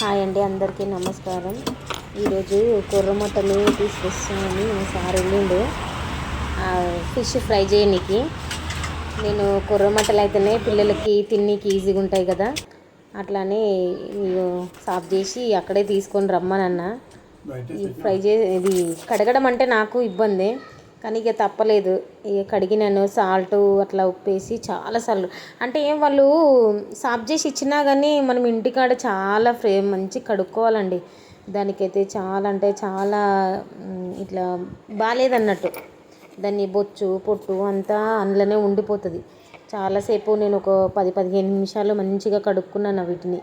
Hi అండి అందరికీ నమస్కారం. ఈరోజు కొర్రమట్టలు తీసుకొస్తామని మా సార్ వెళ్ళిండు. ఫిష్ ఫ్రై చేయనీకి. నేను కొర్రమట్టలు అయితేనే పిల్లలకి తిన్నీకి ఈజీగా ఉంటాయి కదా. అట్లానే సాఫ్ చేసి అక్కడే తీసుకొని రమ్మనన్న. ఈ ఫ్రై చే ఇది కడగడం అంటే నాకు ఇబ్బంది. కానీ ఇక తప్పలేదు. ఇక కడిగినాను సాల్ట్ అట్లా ఉప్పేసి చాలా సార్లు. అంటే ఏం వాళ్ళు సాఫ్ చేసి ఇచ్చినా కానీ మనం ఇంటికాడ చాలా ఫ్రే మంచి కడుక్కోవాలండి. దానికైతే చాలా అంటే చాలా ఇట్లా బాగాలేదన్నట్టు దాన్ని బొచ్చు పొట్టు అంతా అందులోనే ఉండిపోతుంది. చాలాసేపు నేను ఒక పది పదిహేను నిమిషాలు మంచిగా కడుక్కున్నాను వీటిని.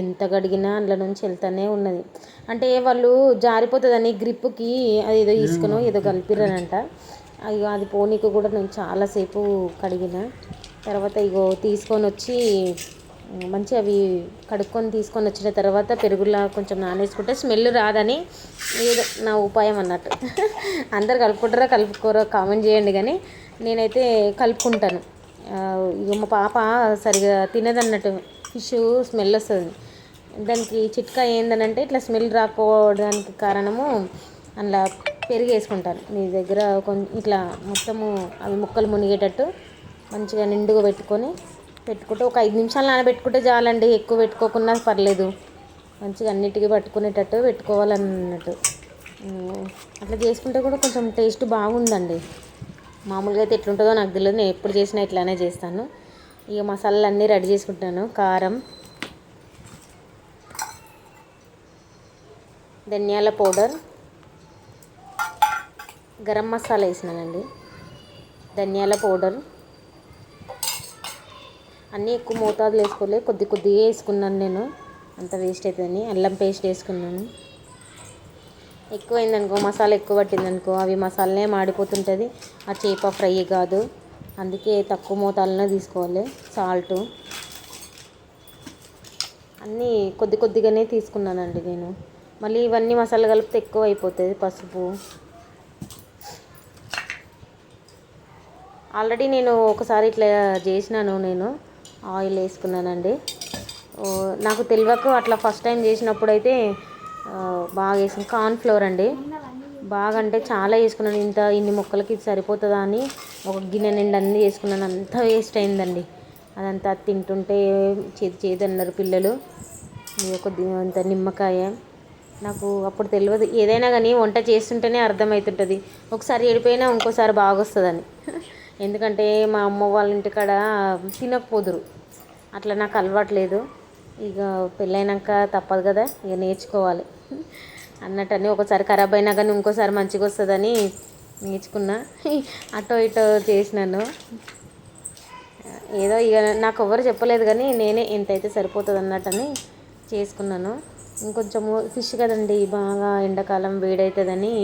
ఎంత గడిగినా అందులో నుంచి వెళ్తానే ఉన్నది. అంటే వాళ్ళు జారిపోతుందని గ్రిప్కి అది ఏదో తీసుకునో ఏదో కలిపిరనంట అయ్యో అది పోనీకి కూడా నేను చాలాసేపు కడిగిన. తర్వాత ఇగో తీసుకొని వచ్చి మంచిగా అవి కడుక్కొని తీసుకొని వచ్చిన తర్వాత పెరుగులా కొంచెం నానేసుకుంటే స్మెల్ రాదని ఏదో నా ఉపాయం అన్నట్టు. అందరు కలుపుకుంటారా కలుపుకోరా కామెంట్ చేయండి కానీ నేనైతే కలుపుకుంటాను. ఇక మా పాప సరిగా తినదన్నట్టు ఫిష్ స్మెల్ వస్తుంది. దానికి చిట్కా ఏందనంటే ఇట్లా స్మెల్ రాకపోవడానికి కారణము అందులో పెరుగు వేసుకుంటాను మీ దగ్గర కొంచెం ఇట్లా మొత్తము అవి ముక్కలు మునిగేటట్టు మంచిగా నిండుగా పెట్టుకొని పెట్టుకుంటే ఒక ఐదు నిమిషాలు నానబెట్టుకుంటే చాలండి ఎక్కువ పెట్టుకోకున్నా పర్లేదు. మంచిగా అన్నిటికీ పట్టుకునేటట్టు పెట్టుకోవాలన్నట్టు. అట్లా చేసుకుంటే కూడా కొంచెం టేస్ట్ బాగుందండి. మామూలుగా అయితే ఎట్లుంటుందో నాకు తెలియదు నేను ఎప్పుడు చేసినా ఇట్లానే చేస్తాను. ఇక మసాలాలు అన్నీ రెడీ చేసుకుంటాను. కారం ధనియాల పౌడర్ గరం మసాలా వేసినానండి. ధనియాల పౌడర్. అన్నీ ఎక్కువ మోతాదులు వేసుకోలేదు కొద్ది కొద్దిగా వేసుకున్నాను నేను. అంత వేస్ట్ అవుతుందని అల్లం పేస్ట్ వేసుకున్నాను. ఎక్కువైందనుకో మసాలా ఎక్కువ పట్టిందనుకో అవి మసాలానే మాడిపోతుంటుంది. ఆ చేప ఫ్రై కాదు. అందుకే తక్కువ మోతాదులోనే తీసుకోవాలి. సాల్ట్. అన్నీ కొద్ది కొద్దిగానే తీసుకున్నానండి నేను. మళ్ళీ ఇవన్నీ మసాలా కలిపితే ఎక్కువ అయిపోతుంది పసుపు. ఆల్రెడీ నేను ఒకసారి ఇట్లా చేసినాను నేను. ఆయిల్ వేసుకున్నానండి. ఓ, నాకు తెలియక అట్లా ఫస్ట్ టైం చేసినప్పుడు అయితే బాగా వేసాను కార్న్ ఫ్లోర్ అండి. బాగా అంటే చాలా వేసుకున్నాను. ఇంత ఇన్ని మొక్కలకి సరిపోతుందా అని ఒక గిన్నె నిండా అన్నీ వేసుకున్నాను. అంతా వేస్ట్ అయిందండి. అదంతా తింటుంటే చేతి చేతి అన్నారు పిల్లలు. ఇది ఒక అంత నిమ్మకాయ. నాకు అప్పుడు తెలియదు. ఏదైనా కానీ వంట చేస్తుంటేనే అర్థమవుతుంటుంది. ఒకసారి ఏడిపోయినా ఇంకోసారి బాగా వస్తుందని ఎందుకంటే మా అమ్మ వాళ్ళ ఇంటికాడ తినకపోదురు. అట్లా నాకు అలవాట్లేదు ఇక పెళ్ళైనాక తప్పదు కదా ఇక నేర్చుకోవాలి. అన్నట్టని ఒకసారి ఖరాబ్ అయినా కానీ ఇంకోసారి మంచిగా వస్తుందని నేర్చుకున్నా. అటో ఇటో చేసినాను. ఏదో ఇక నాకు ఎవరు చెప్పలేదు కానీ నేనే ఎంతైతే సరిపోతుంది అన్నట్టని చేసుకున్నాను. ఇంకొంచెము ఫిష్ కదండి బాగా ఎండాకాలం వేడవుతుందని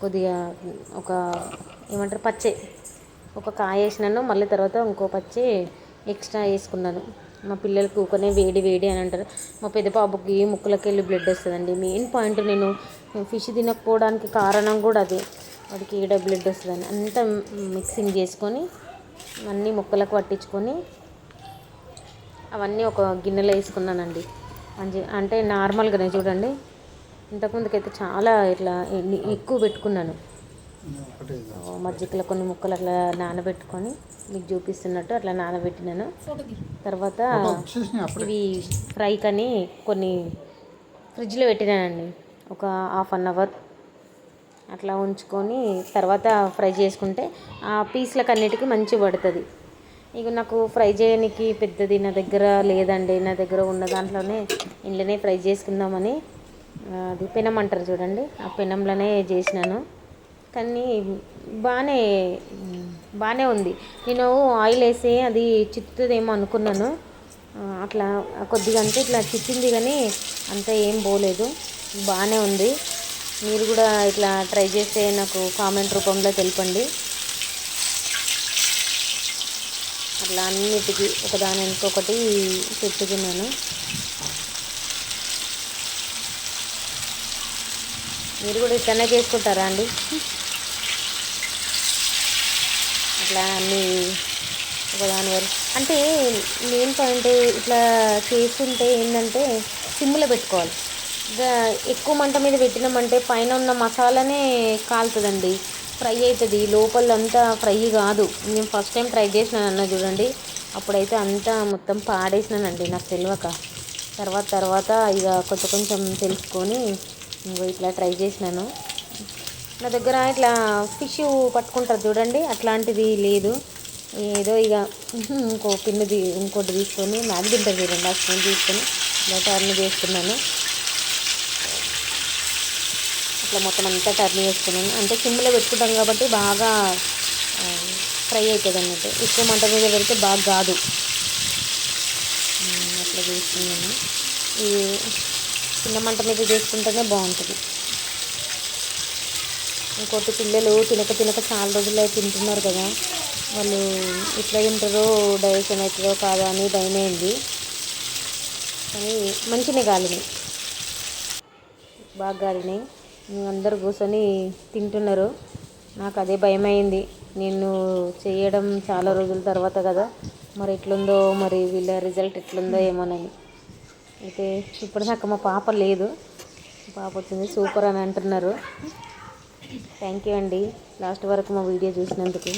కొద్దిగా ఒక ఏమంటారు పచ్చే ఒక కాయ వేసినాను. మళ్ళీ తర్వాత ఇంకో పచ్చి ఎక్స్ట్రా వేసుకున్నాను. మా పిల్లలకి ఊకనే వేడి వేడి అని అంటారు. మా పెద్ద పాపకి ముక్కులకి వెళ్ళి బ్లడ్ వస్తుందండి. మెయిన్ పాయింట్ నేను ఫిష్ తినకపోవడానికి కారణం కూడా అదే. వాడికి ఈడ బ్లడ్ వస్తుందని. అంతా మిక్సింగ్ చేసుకొని అన్నీ ముక్కలకు పట్టించుకొని అవన్నీ ఒక గిన్నెలో వేసుకున్నానండి. మంచి అంటే నార్మల్గానే చూడండి. ఇంతకుముందుకైతే చాలా ఇట్లా ఎక్కువ పెట్టుకున్నాను. మజ్జిగలో కొన్ని ముక్కలు అట్లా నానబెట్టుకొని మీకు చూపిస్తున్నట్టు అట్లా నానబెట్టినాను. తర్వాత ఇవి ఫ్రై కని కొన్ని ఫ్రిడ్జ్లో పెట్టినానండి. ఒక హాఫ్ అన్ అవర్ అట్లా ఉంచుకొని తర్వాత ఫ్రై చేసుకుంటే ఆ పీస్లకు అన్నిటికీ మంచి పడుతుంది. ఇక నాకు ఫ్రై చేయడానికి పెద్దది నా దగ్గర లేదండి. నా దగ్గర ఉన్న దాంట్లోనే ఇంట్లోనే ఫ్రై చేసుకుందామని అది పెనం అంటారు చూడండి. ఆ పెనంలోనే చేసినాను. కానీ బాగానే బాగానే ఉంది. నేను ఆయిల్ వేసి అది చిత్తుదేమో అనుకున్నాను. అట్లా కొద్దిగా అంటే ఇట్లా చిట్టింది కానీ అంత ఏం పోలేదు. బాగానే ఉంది. మీరు కూడా ఇట్లా ట్రై చేస్తే నాకు కామెంట్ రూపంలో తెలపండి. అట్లా అన్నిటికీ ఒకదాని ఇంకొకటి పెట్టుకున్నాను మీరు కూడా ఇట్లనే చేసుకుంటారా అండి? ఇట్లా అన్నీ ఒకదాని వరకు. అంటే మెయిన్ పాయింట్ ఇట్లా చేస్తుంటే ఏంటంటే సిమ్లో పెట్టుకోవాలి. ఎక్కువ మంట మీద పెట్టినామంటే పైన ఉన్న మసాలానే కాలుతుందండి. ఫ్రై అవుతుంది లోపల అంతా ఫ్రై కాదు. నేను ఫస్ట్ టైం ట్రై చేసినాను అన్న చూడండి. అప్పుడైతే అంతా మొత్తం పాడేసినానండి నాకు తెలియక తర్వాత తర్వాత ఇక కొంచెం కొంచెం తెలుసుకొని ఇంకో ఇట్లా ట్రై చేసినాను. నా దగ్గర ఇట్లా ఫిష్ పట్టుకుంటారు చూడండి అట్లాంటిది లేదు. ఏదో ఇక ఇంకో పిన్నది ఇంకోటి తీసుకొని మ్యాగ్ తింటారు చూడండి ఆ స్పూన్ తీసుకొని ఇలా టర్న్ చేసుకున్నాను ఇట్లా మొత్తం అంతా టర్న్ చేసుకున్నాను అంటే సిమ్లో పెట్టుకుంటాం కాబట్టి బాగా ఫ్రై అవుతుంది అన్నట్టు ఎక్కువ మంట మీద పెడితే బాగా కాదు అట్లా చేసుకున్నాను ఈ చిన్న మంట మీద చేసుకుంటేనే బాగుంటుంది. ఇంకోటి పిల్లలు తినక తినక చాలా రోజులు తింటున్నారు కదా. వాళ్ళు ఎట్లా తింటారో డైజెషన్ అవుతుందో కాదా అని భయమైంది కానీ మంచిగా కాలినాయి బాగా కాలినాయి అందరు కూర్చొని తింటున్నారు. నాకు అదే భయం అయింది నేను చేయడం చాలా రోజుల తర్వాత కదా. మరి ఎట్లుందో మరి వీళ్ళ రిజల్ట్ ఎట్లుందో ఏమోనని. అయితే ఇప్పుడు నాకు మా పాప లేదు. పాప వచ్చింది సూపర్ అని అంటున్నారు. థ్యాంక్ యూ అండి. లాస్ట్ వరకు మా వీడియో చూసినందుకు.